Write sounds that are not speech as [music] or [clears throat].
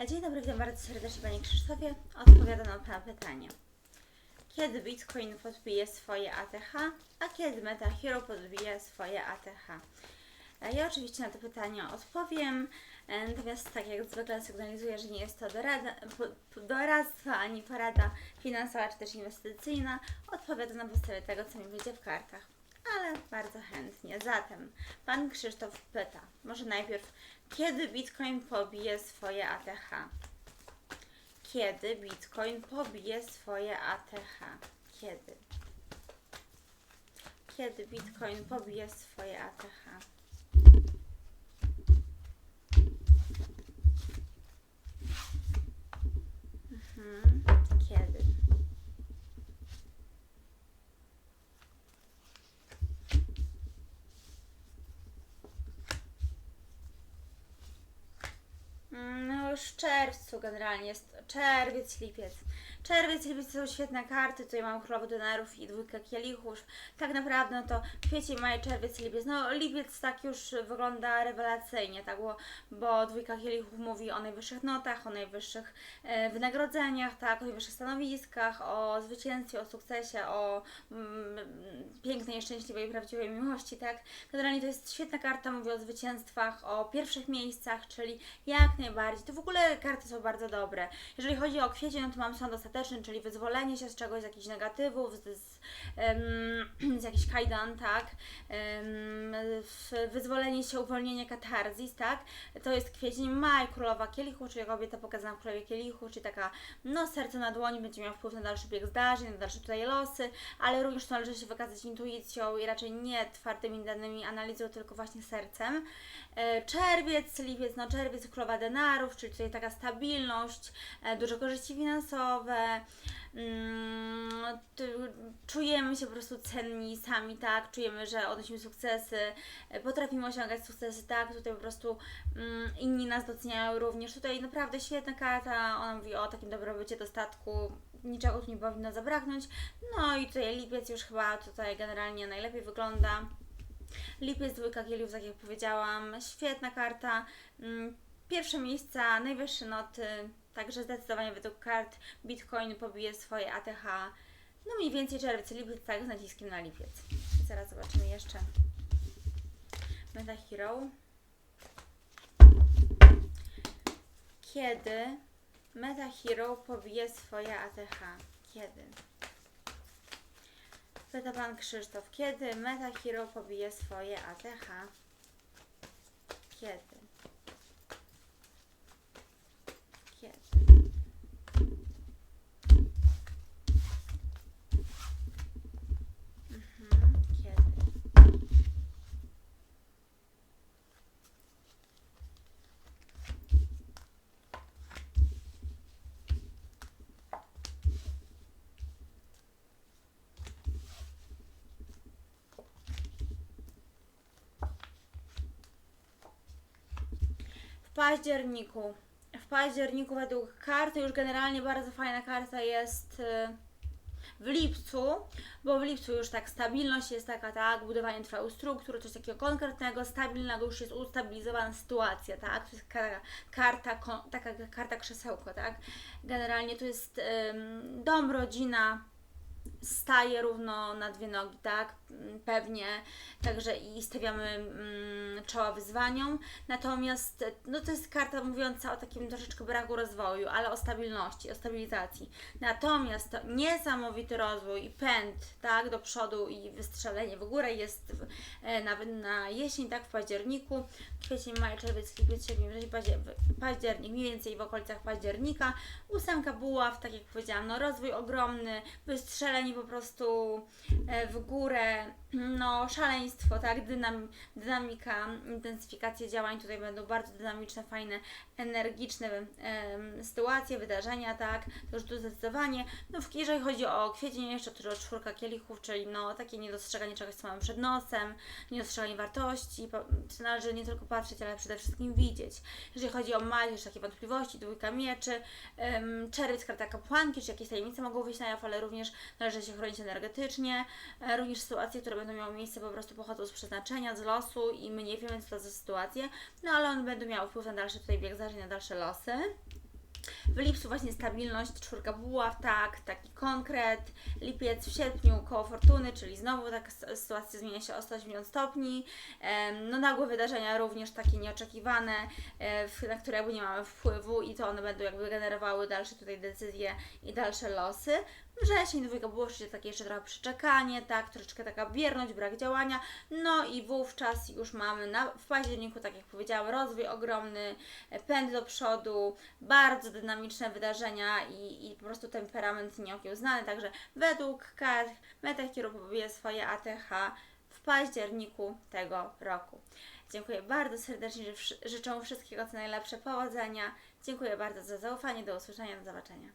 Dzień dobry, witam bardzo serdecznie Panie Krzysztofie. Odpowiadam na Pana pytanie. Kiedy Bitcoin podbije swoje ATH, a kiedy Meta Hero podbije swoje ATH? E, Ja oczywiście na to pytanie odpowiem, e, natomiast tak jak zwykle sygnalizuję, że nie jest to dorada, doradztwo ani porada finansowa czy też inwestycyjna. Odpowiadam na podstawie tego, co mi wyjdzie w kartach. Ale bardzo chętnie. Zatem Pan Krzysztof pyta, może najpierw, kiedy Bitcoin pobije swoje ATH? Kiedy Bitcoin pobije swoje ATH? Kiedy? Kiedy Bitcoin pobije swoje ATH? Mhm. Kiedy? Mm, No już w czerwcu generalnie jest czerwiec, lipiec. Czerwiec, lipiec to są świetne karty. Tutaj mam królową denarów i dwójkę kielichów. Tak naprawdę no to kwiecień, maj, czerwiec, lipiec. No lipiec tak już wygląda rewelacyjnie, tak, bo, bo dwójka kielichów mówi o najwyższych notach, o najwyższych e, wynagrodzeniach, tak, o najwyższych stanowiskach, o zwycięstwie, o sukcesie, o mm, pięknej, szczęśliwej, prawdziwej miłości, tak. Generalnie to jest świetna karta, mówi o zwycięstwach, o pierwszych miejscach, czyli jak najbardziej. To w ogóle karty są bardzo dobre. Jeżeli chodzi o kwiecień, no to mam sąd ostateczny, czyli wyzwolenie się z czegoś, z jakichś negatywów, z, z, [clears throat] z jakichś kajdan, tak? Wyzwolenie się, uwolnienie katarzis, tak? To jest kwiecień, maj, królowa kielichu, czyli kobieta pokazana w królowie kielichu, czyli taka, no serce na dłoni będzie miała wpływ na dalszy bieg zdarzeń, na dalsze tutaj losy, ale również należy się wykazać intuicją i raczej nie twardymi danymi analizą, tylko właśnie sercem. E, Czerwiec, lipiec, no czerwiec, królowa denarów, czyli tutaj taka stabilność, e, duże korzyści finansowe, mm, czujemy się po prostu cenni sami, tak, czujemy, że odnosimy sukcesy, e, potrafimy osiągać sukcesy, tak, tutaj po prostu mm, inni nas doceniają również, tutaj naprawdę świetna karta, ona mówi o takim dobrobycie, dostatku, niczego tu nie powinno zabraknąć, no i tutaj lipiec już chyba tutaj generalnie najlepiej wygląda. Lipiec, dwójka kieliów, tak jak powiedziałam, świetna karta. Mm, Pierwsze miejsca, najwyższe noty, także zdecydowanie według kart Bitcoin pobije swoje ATH. No mniej więcej czerwiec, lipiec, tak, z naciskiem na lipiec. Zaraz zobaczymy jeszcze Meta Hero. Kiedy Meta Hero pobije swoje ATH? Kiedy? Pyta Pan Krzysztof, kiedy Meta Hero pobije swoje ATH? Kiedy? Mhm, kiedy? W październiku. W październiku według karty już generalnie bardzo fajna karta jest y, w lipcu, bo w lipcu już tak stabilność jest taka, tak, budowanie trwałych struktur, coś takiego konkretnego, stabilnego, już jest ustabilizowana sytuacja, tak, to jest ka- karta, ko- taka karta krzesełko, tak, generalnie to jest ym, dom, rodzina, staje równo na dwie nogi, tak? Mm, Pewnie. Także i stawiamy mm, czoła wyzwaniom. Natomiast no to jest karta mówiąca o takim troszeczkę braku rozwoju, ale o stabilności, o stabilizacji. Natomiast to niesamowity rozwój i pęd, tak, do przodu i wystrzelenie w górę jest e, nawet na jesień, tak, w październiku, kwiecień, maj, czerwiec, lipiec, sierpień, wrzesień, paździer- w- październik, mniej więcej w okolicach października. Ósemka buław, tak jak powiedziałam, no rozwój ogromny, wystrzelenie po prostu e, w górę, no szaleństwo, tak, Dynam, dynamika, intensyfikacja działań, tutaj będą bardzo dynamiczne, fajne, energiczne sytuacje, wydarzenia, tak, to już tu zdecydowanie. No jeżeli chodzi o kwiecień, jeszcze to czwórka kielichów, czyli no takie niedostrzeganie czegoś, co mamy przed nosem, niedostrzeganie wartości, należy nie tylko patrzeć, ale przede wszystkim widzieć. Jeżeli chodzi o maj, już takie wątpliwości, dwójka mieczy, em, czerwiec, karta kapłanki, czy jakieś tajemnice mogą wyjść na jaw, ale również należy się chronić energetycznie, e, również sytuacje, które będą miały miejsce po prostu pochodzą z przeznaczenia, z losu i my nie wiemy co to za sytuacje, no ale one będą miały wpływ na dalszy tutaj bieg zdarzeń, na dalsze losy. W lipcu właśnie stabilność, czwórka buław, tak, taki konkret. Lipiec w sierpniu koło fortuny, czyli znowu taka sytuacja zmienia się o 180 stopni. No nagłe wydarzenia również takie nieoczekiwane, e, na które jakby nie mamy wpływu i to one będą jakby generowały dalsze tutaj decyzje i dalsze losy. Wrzesień, dwójka było jeszcze takie jeszcze trochę przyczekanie, tak, troszeczkę taka bierność, brak działania. No i wówczas już mamy na, w październiku, tak jak powiedziałam, rozwój ogromny, e, pęd do przodu, bardzo dynamiczne wydarzenia i, i po prostu temperament nieokiełznany. Także według kart Metechiro pobije swoje ATH w październiku tego roku. Dziękuję bardzo serdecznie, życzę wszystkiego co najlepsze, powodzenia. Dziękuję bardzo za zaufanie, do usłyszenia, do zobaczenia.